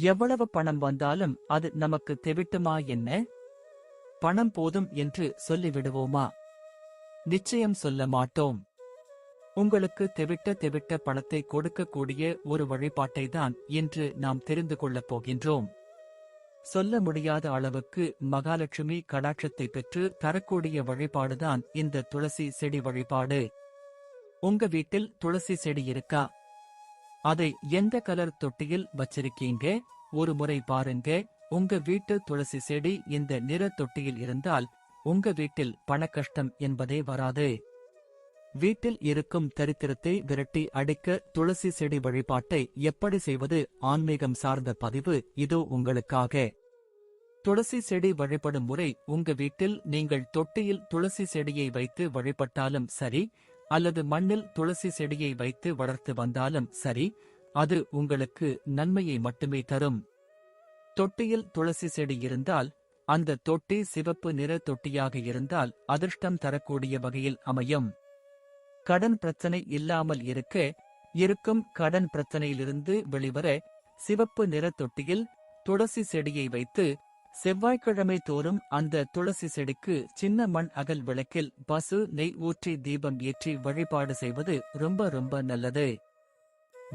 எவ்வளவு பணம் வந்தாலும் அது நமக்கு தெவிட்டுமா என்ன? பணம் போதும் என்று சொல்லிவிடுவோமா? நிச்சயம் சொல்ல மாட்டோம். உங்களுக்கு தெவிட்ட தெவிட்ட பணத்தை கொடுக்கக்கூடிய ஒரு வழிபாட்டை தான் இன்று நாம் தெரிந்து கொள்ளப் போகின்றோம். சொல்ல முடியாத அளவுக்கு மகாலட்சுமி கடாட்சத்தை பெற்று தரக்கூடிய வழிபாடுதான் இந்த துளசி செடி வழிபாடு. உங்க வீட்டில் துளசி செடி இருக்கா? அதை எந்த கலர் தொட்டியில் வச்சிருக்கீங்க? ஒரு முறை பாருங்க. உங்க வீட்டு துளசி செடி இந்த நிற தொட்டியில் இருந்தால் உங்க வீட்டில் பணக்கஷ்டம் என்பதே வராது. வீட்டில் இருக்கும் தரித்திரத்தை விரட்டி அடிக்க துளசி செடி வழிபாட்டை எப்படி செய்வது? ஆன்மீகம் சார்ந்த பதிவு இதோ உங்களுக்காக. துளசி செடி வழிபடும் முறை உங்க வீட்டில் நீங்கள் தொட்டியில் துளசி செடியை வைத்து வழிபட்டாலும் சரி அல்லது மண்ணில் துளசி செடியை வைத்து வளர்த்து வந்தாலும் சரி அது உங்களுக்கு நன்மையை மட்டுமே தரும். தொட்டியில் துளசி செடி இருந்தால் அந்த தொட்டி சிவப்பு நிற தொட்டியாக இருந்தால் அதிர்ஷ்டம் தரக்கூடிய வகையில் அமையும். கடன் பிரச்சனை இல்லாமல் இருக்க இருக்கும் கடன் பிரச்சனையிலிருந்து வெளிவர சிவப்பு நிற தொட்டியில் துளசி செடியை வைத்து செவ்வாய்க்கிழமை தோறும் அந்த துளசி செடிக்கு சின்ன மண் அகல் விளக்கில் பசு நெய் ஊற்றி தீபம் ஏற்றி வழிபாடு செய்வது ரொம்ப ரொம்ப நல்லது.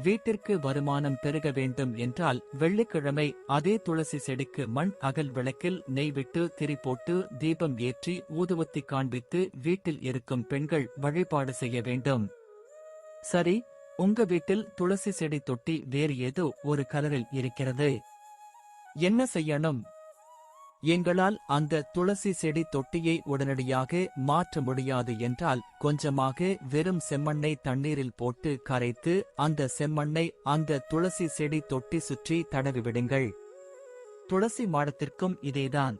வீட்டிற்கு வருமானம் பெருக வேண்டும் என்றால் வெள்ளிக்கிழமை அதே துளசி செடிக்கு மண் அகல் விளக்கில் நெய் விட்டு திரி போட்டு தீபம் ஏற்றி ஊதுவத்தி காண்பித்து வீட்டில் இருக்கும் பெண்கள் வழிபாடு செய்ய வேண்டும். சரி உங்க வீட்டில் துளசி செடி தொட்டி வேறு ஏதோ ஒரு கலரில் இருக்கிறது. என்ன செய்யணும்? எங்களால் அந்த துளசி செடி தொட்டியை உடனடியாக மாற்ற முடியாது என்றால் கொஞ்சமாக வெறும் செம்மண்ணை தண்ணீரில் போட்டு கரைத்து அந்த செம்மண்ணை அந்த துளசி செடி தொட்டி சுற்றி தடவி விடுங்கள். துளசி மாடத்திற்கும் இதேதான்.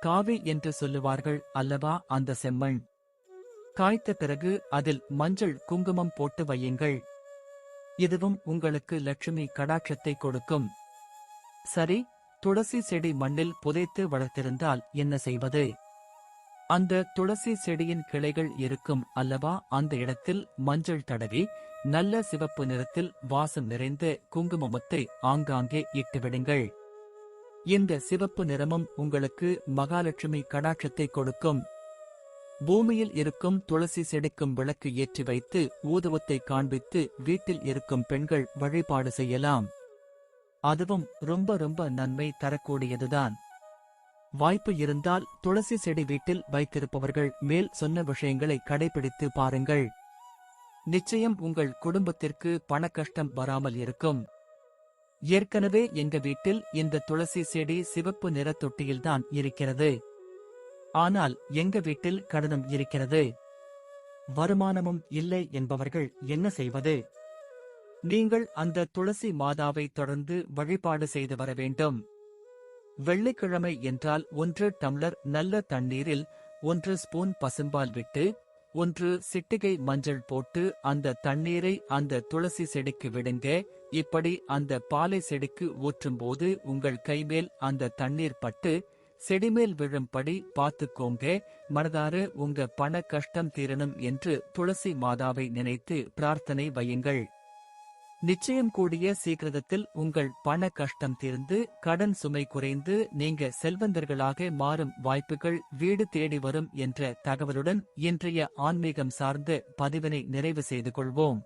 காவி என்று சொல்லுவார்கள் அல்லவா அந்த செம்மண்? காய்த்த பிறகு அதில் மஞ்சள் குங்குமம் போட்டு வையுங்கள். இதுவும் உங்களுக்கு லட்சுமி கடாட்சத்தை கொடுக்கும். சரி துளசி செடி மண்ணில் புதைத்து வளர்த்திருந்தால் என்ன செய்வது? அந்த துளசி செடியின் கிளைகள் இருக்கும் அல்லவா? அந்த இடத்தில் மஞ்சள் தடவி நல்ல சிவப்பு நிறத்தில் வாசம் நிறைந்த குங்குமத்தை ஆங்காங்கே இட்டுவிடுங்கள் இந்த சிவப்பு நிறமும் உங்களுக்கு மகாலட்சுமி கடாட்சத்தை கொடுக்கும். பூமியில் இருக்கும் துளசி செடிக்கும் விளக்கு ஏற்றி வைத்து ஊதுவத்தை காண்பித்து வீட்டில் இருக்கும் பெண்கள் வழிபாடு செய்யலாம். அதுவும் ரொம்ப ரொம்ப நன்மை தரக்கூடியதுதான். வாய்ப்பு இருந்தால் துளசி செடி வீட்டில் வைத்திருப்பவர்கள் மேல் சொன்ன விஷயங்களை கடைபிடித்து பாருங்கள். நிச்சயம் உங்கள் குடும்பத்திற்கு பண கஷ்டம் வராமல் இருக்கும். ஏற்கனவே எங்க வீட்டில் இந்த துளசி செடி சிவப்பு நிற தொட்டியில்தான் இருக்கிறது. ஆனால் எங்க வீட்டில் கடனும் இருக்கிறது. வருமானமும் இல்லை என்பவர்கள் என்ன செய்வது? நீங்கள் அந்த துளசி மாதாவை தொடர்ந்து வழிபாடு செய்து வர வேண்டும். வெள்ளிக்கிழமை என்றால் ஒன்று டம்ளர் நல்ல தண்ணீரில் ஒன்று ஸ்பூன் பசும்பால் விட்டு ஒன்று சிட்டிகை மஞ்சள் போட்டு அந்த தண்ணீரை அந்த துளசி செடிக்கு விடுங்க. இப்படி அந்த பாலை செடிக்கு ஊற்றும்போது உங்கள் கைமேல் அந்த தண்ணீர் பட்டு செடிமேல் விழும்படி பார்த்துக்கோங்க. மனதாறு உங்க பண கஷ்டம் தீரணும் என்று துளசி மாதாவை நினைத்து பிரார்த்தனை வையுங்கள். நிச்சயம் கூடிய சீக்கிரத்தில் உங்கள் பண கஷ்டம் தீர்ந்து கடன் சுமை குறைந்து நீங்க செல்வந்தர்களாக மாறும் வாய்ப்புகள் வீடு தேடி வரும் என்ற தகவலுடன் இன்றைய ஆன்மீகம் சார்ந்த பதிவினை நிறைவு செய்து கொள்வோம்.